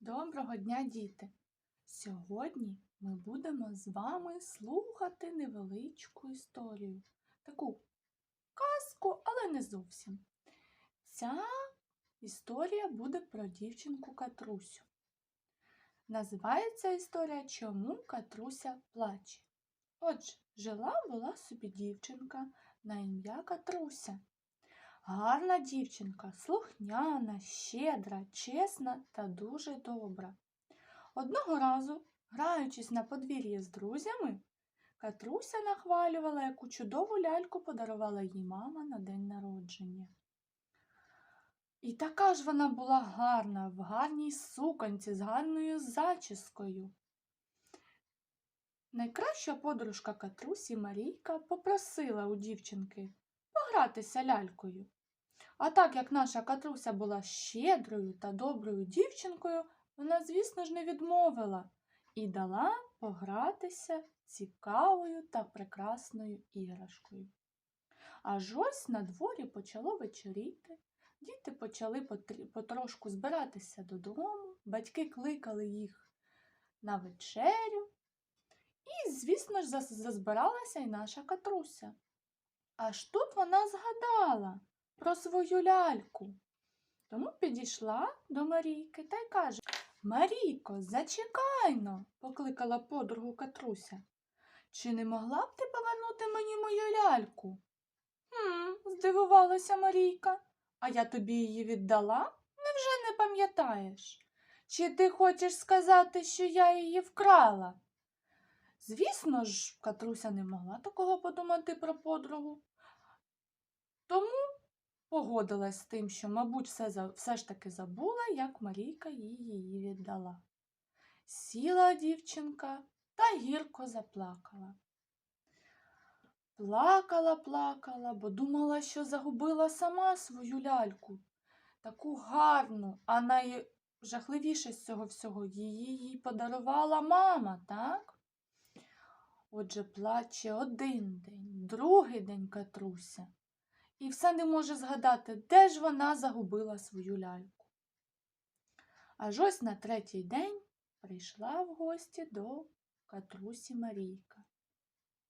Доброго дня, діти! Сьогодні ми будемо з вами слухати невеличку історію. Таку казку, але не зовсім. Ця історія буде про дівчинку Катрусю. Називається історія Чому Катруся плаче. Отже, жила була собі дівчинка на ім'я Катруся. Гарна дівчинка, слухняна, щедра, чесна та дуже добра. Одного разу, граючись на подвір'ї з друзями, Катруся нахвалювала, яку чудову ляльку подарувала їй мама на день народження. І така ж вона була гарна, в гарній суконці з гарною зачіскою. Найкраща подружка Катрусі Марійка попросила у дівчинки погратися лялькою. А так як наша Катруся була щедрою та доброю дівчинкою, вона, звісно ж, не відмовила і дала погратися цікавою та прекрасною іграшкою. Аж ось на дворі почало вечоріти, діти почали потрошку збиратися додому, батьки кликали їх на вечерю. І, звісно ж, зазбиралася і наша Катруся. Аж тут вона згадала про свою ляльку. Тому підійшла до Марійки та й каже Марійко, зачекайно, покликала подругу Катруся. Чи не могла б ти повернути мені мою ляльку? Хм, здивувалася Марійка. А я тобі її віддала? Невже не пам'ятаєш? Чи ти хочеш сказати, що я її вкрала? Звісно ж, Катруся не могла такого подумати про подругу. Тому погодилась з тим, що, мабуть, все, все ж таки забула, як Марійка її віддала. Сіла дівчинка та гірко заплакала. Плакала, плакала, бо думала, що загубила сама свою ляльку, таку гарну, а найжахливіше з цього всього її їй подарувала мама, так? Отже, плаче один день, другий день Катруся, і все не може згадати, де ж вона загубила свою ляльку. Аж ось на третій день прийшла в гості до Катрусі Марійка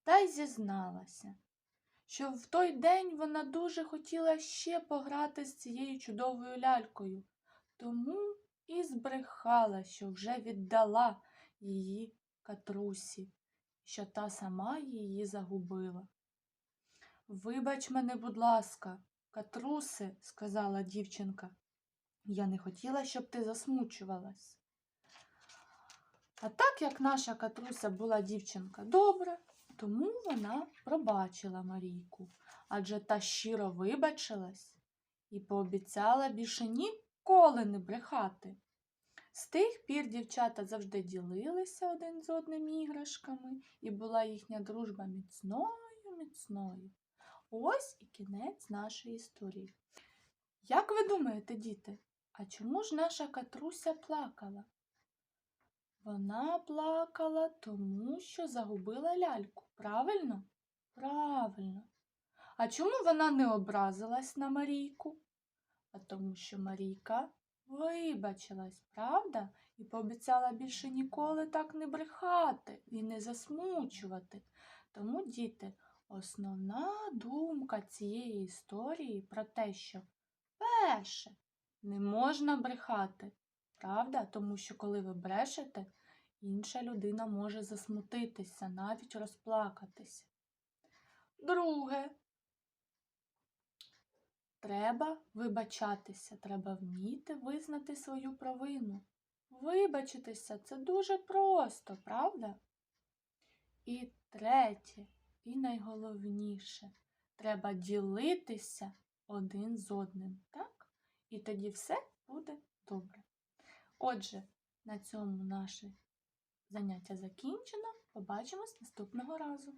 та й зізналася, що в той день вона дуже хотіла ще пограти з цією чудовою лялькою, тому і збрехала, що вже віддала її Катрусі, що та сама її загубила. Вибач мене, будь ласка, Катрусе, сказала дівчинка. Я не хотіла, щоб ти засмучувалась. А так як наша Катруся була дівчинка добра, тому вона пробачила Марійку, адже та щиро вибачилась і пообіцяла більше ніколи не брехати. З тих пір дівчата завжди ділилися один з одним іграшками, і була їхня дружба міцною, міцною. Ось і кінець нашої історії. Як ви думаєте, діти, а чому ж наша Катруся плакала? Вона плакала тому, що загубила ляльку. Правильно? Правильно. А чому вона не образилась на Марійку? А тому, що Марійка вибачилась, правда? І пообіцяла більше ніколи так не брехати і не засмучувати. Тому, діти, основна думка цієї історії про те, що перше, не можна брехати, правда? Тому що коли ви брешете, інша людина може засмутитися, навіть розплакатися. Друге, треба вибачатися, треба вміти визнати свою провину. Вибачитися це дуже просто, правда? І третє, і найголовніше, треба ділитися один з одним, так? І тоді все буде добре. Отже, на цьому наше заняття закінчено. Побачимось наступного разу.